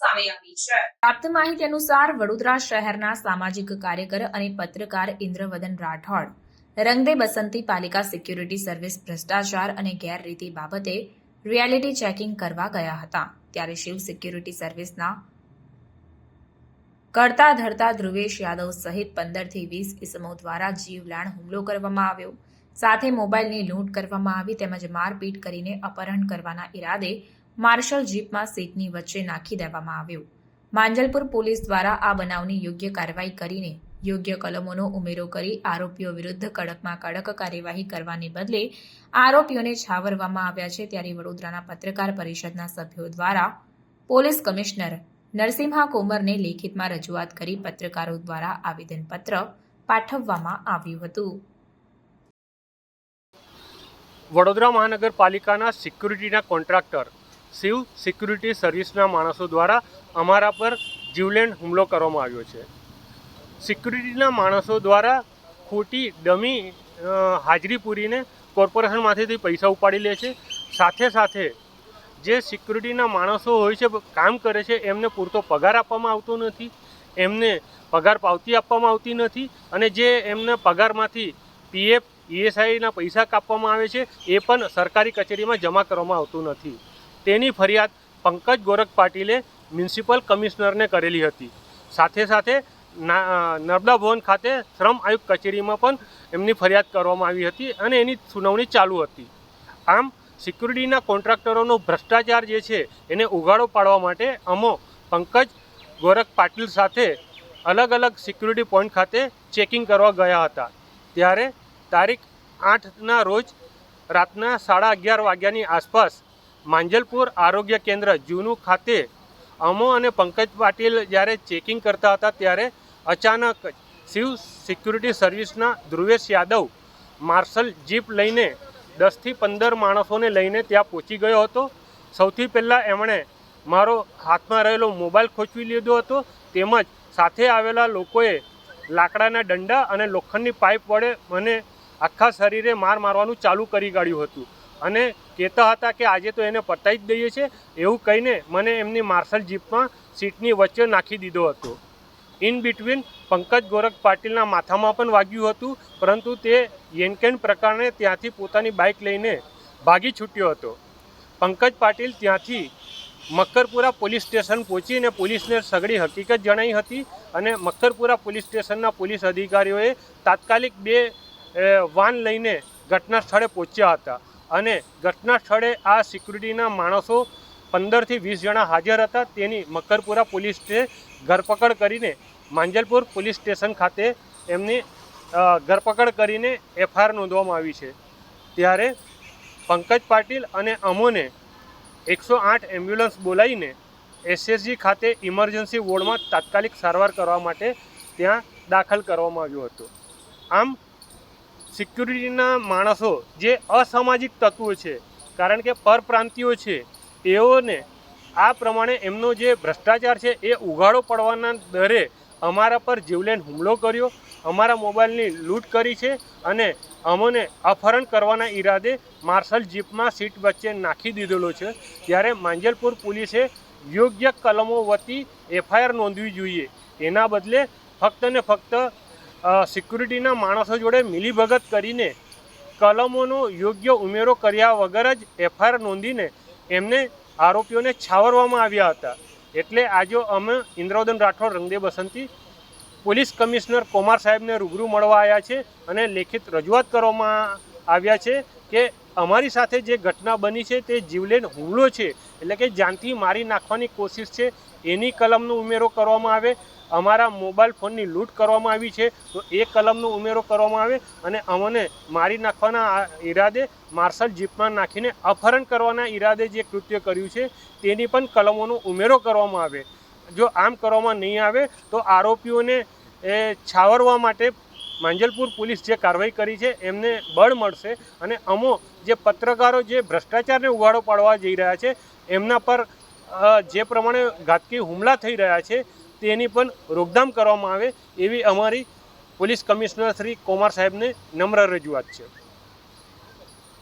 સામે આવી છે. પ્રાપ્ત માહિતી અનુસાર વડોદરા શહેરના સામાજિક કાર્યકર અને પત્રકાર ઇન્દ્રવદન રાઠોડ, રંગદે બસંતી પાલિકા સિક્યુરિટી સર્વિસ ભ્રષ્ટાચાર અને ગેરરીતિ બાબતે રિયાલિટી ચેકિંગ કરવા ગયા હતા. ત્યારે શિવ સિક્યુરિટી સર્વિસના કરતા ધરતા ધ્રુવેશ યાદવ સહિત પંદરથી વીસ ઇસમો દ્વારા જીવલાણ હુમલો કરવામાં આવ્યો. સાથે મોબાઈલની લૂંટ કરવામાં આવી તેમજ મારપીટ કરીને અપહરણ કરવાના ઈરાદે માર્શલ જીપમાં સીટની વચ્ચે નાખી દેવામાં આવ્યું. માંજલપુર પોલીસ દ્વારા આ બનાવની યોગ્ય કાર્યવાહી કરીને યોગ્ય કલમોનો ઉમેરો કરી આરોપીઓ વિરુદ્ધ કડકમાં કડક કાર્યવાહી કરવાને બદલે આરોપીઓને છાવરવામાં આવ્યા છે ત્યારે વડોદરાના પત્રકાર પરિષદના સભ્યો દ્વારા પોલીસ કમિશનર નરસિંહા કોમરને લેખિતમાં રજૂઆત કરી પત્રકારો દ્વારા આવેદનપત્ર પાઠવવામાં આવ્યું હતું. વડોદરા મહાનગરપાલિકાના સિક્યુરિટીના કોન્ટ્રાક્ટર શિવ સિક્યુરિટી સર્વિસના માણસો દ્વારા અમારા પર જીવલેણ હુમલો કરવામાં આવ્યો છે. સિક્યુરિટીના માણસો દ્વારા ખોટી, ડમી હાજરી પૂરીને કોર્પોરેશનમાંથી પૈસા ઉપાડી લે છે. સાથે સાથે જે સિક્યુરિટીના માણસો હોય છે, કામ કરે છે, એમને પૂરતો પગાર આપવામાં આવતો નથી, એમને પગાર પાવતી આપવામાં આવતી નથી અને જે એમને પગારમાંથી પીએફ, ઈએસઆઈના પૈસા કાપવામાં આવે છે, એ પણ સરકારી કચેરીમાં જમા કરવામાં આવતું નથી. તેની ફરિયાદ પંકજ ગોરખ પાટીલે મ્યુનિસિપલ કમિશનરને કરેલી હતી. સાથે સાથે નર્મદા ભવન ખાતે શ્રમ આયુક્ત કચેરીમાં પણ એમની ફરિયાદ કરવામાં આવી હતી અને એની સુનાવણી ચાલુ હતી. આમ, સિક્યુરિટીના કોન્ટ્રાક્ટરોનો ભ્રષ્ટાચાર જે છે, એને ઉગાડો પાડવા માટે અમો પંકજ ગોરખ પાટીલ સાથે અલગ અલગ સિક્યુરિટી પોઈન્ટ ખાતે ચેકિંગ કરવા ગયા હતા. ત્યારે તારીખ આઠના રોજ રાતના સાડા અગિયાર વાગ્યાની આસપાસ માંજલપુર આરોગ્ય કેન્દ્ર જૂનું ખાતે અમો અને પંકજ પાટીલ જ્યારે ચેકિંગ કરતા હતા ત્યારે અચાનક શિવ સિક્યુરિટી સર્વિસના ધ્રુવેશ યાદવ માર્શલ જીપ લઈને દસથી પંદર માણસોને લઈને ત્યાં પહોંચી ગયો હતો. સૌથી પહેલાં એમણે મારો હાથમાં રહેલો મોબાઈલ ખોચવી લીધો હતો. તેમજ સાથે આવેલા લોકોએ લાકડાના દંડા અને લોખંડની પાઇપ વડે મને આખા શરીરે માર મારવાનું ચાલુ કરી કાઢ્યું હતું. અને કહેતા હતા કે આજે તો એને પતાવી જ દઈએ છે એવું કહીને મને એમની માર્શલ જીપમાં સીટની વચ્ચે નાખી દીધો હતો. ઇન બિટવીન પંકજ ગોરખ પાટીલના માથામાં પણ વાગ્યું હતું, પરંતુ તે યેનકેન પ્રકારણે ત્યાંથી પોતાની બાઇક લઈને ભાગી છૂટ્યો હતો. પંકજ પાટીલ ત્યાંથી મક્કરપુરા પોલીસ સ્ટેશન પહોંચીને પોલીસને સઘળી હકીકત જણાઈ હતી અને મક્કરપુરા પોલીસ સ્ટેશનના પોલીસ અધિકારીઓએ તાત્કાલિક બે વાન લઈને ઘટના સ્થળે પહોંચ્યા હતા. અને ઘટના સ્થળે આ સિક્યુરિટીના માણસો પંદરથી વીસ જણા હાજર હતા. તેની મકરપુરા પોલીસે ધરપકડ કરીને માંજલપુર પોલીસ સ્ટેશન ખાતે એમની ધરપકડ કરીને એફઆઈઆર નોંધવામાં આવી છે. ત્યારે પંકજ પાટીલ અને અમોને એકસો આઠ એમ્બ્યુલન્સ બોલાવીને એસએસજી ખાતે ઇમરજન્સી વોર્ડમાં તાત્કાલિક સારવાર કરવા માટે ત્યાં દાખલ કરવામાં આવ્યું હતું. આમ સિક્યુરિટીના માણસો જે અસામાજિક તત્વો છે, કારણ કે પરપ્રાંતિયો છે, તેઓને આ પ્રમાણે એમનો જે ભ્રષ્ટાચાર છે એ ઉઘાડો પડવાના દરે અમારા પર જીવલેણ હુમલો કર્યો, અમારા મોબાઈલની લૂંટ કરી છે અને અમને અપહરણ કરવાના ઈરાદે માર્શલ જીપમાં સીટ વચ્ચે નાખી દીધેલો છે. ત્યારે માંજલપુર પોલીસે યોગ્ય કલમો વતી એફઆઈઆર નોંધવી જોઈએ. એના બદલે ફક્ત ને ફક્ત સિક્યુરિટીના માણસો જોડે મિલીભગત કરીને કલમોનો યોગ્ય ઉમેરો કર્યા વગર જ એફઆઈઆર નોંધીને એમને આરોપીઓને છાવરવામાં આવ્યા હતા. એટલે આજે અમે ઇન્દ્રવદન રાઠોડ રંગદે બસંતી, પોલીસ કમિશનર કુમાર સાહેબને રૂબરૂ મળવા આવ્યા છે અને લેખિત રજૂઆત કરવામાં આવ્યા છે કે અમારી સાથે જે ઘટના બની છે તે જીવલેણ હુમલો છે. એટલે કે જાનથી મારી નાખવાની કોશિશ છે. એની કલમનો ઉમેરો કરવામાં આવે. અમારા મોબાઈલ ફોનની લૂંટ કરવામાં આવી છે. તો એ કલમનો ઉમેરો કરવામાં આવે અને અમને મારી નાખવાના ઈરાદે માર્શલ જીપમાં નાખીને અપહરણ કરવાના ઈરાદે જે કૃત્ય કર્યું છે, તેની પણ કલમોનો ઉમેરો કરવામાં આવે. જો આમ કરવામાં નહીં આવે, તો આરોપીઓને, એ, છાવરવા માટે માંજલપુર પોલીસ જે કાર્યવાહી કરી છે, એમને બળ મળશે અને અમો જે પત્રકારો જે ભ્રષ્ટાચારને ઉગાડો પાડવા જઈ રહ્યા છે, એમના પર જે પ્રમાણે ઘાતકી હુમલા થઈ રહ્યા છે તેની પણ રોકધામ કરવામાં આવે એવી અમારી પોલીસ કમિશનર શ્રી કોમાર સાહેબને નમ્ર રજૂઆત છે.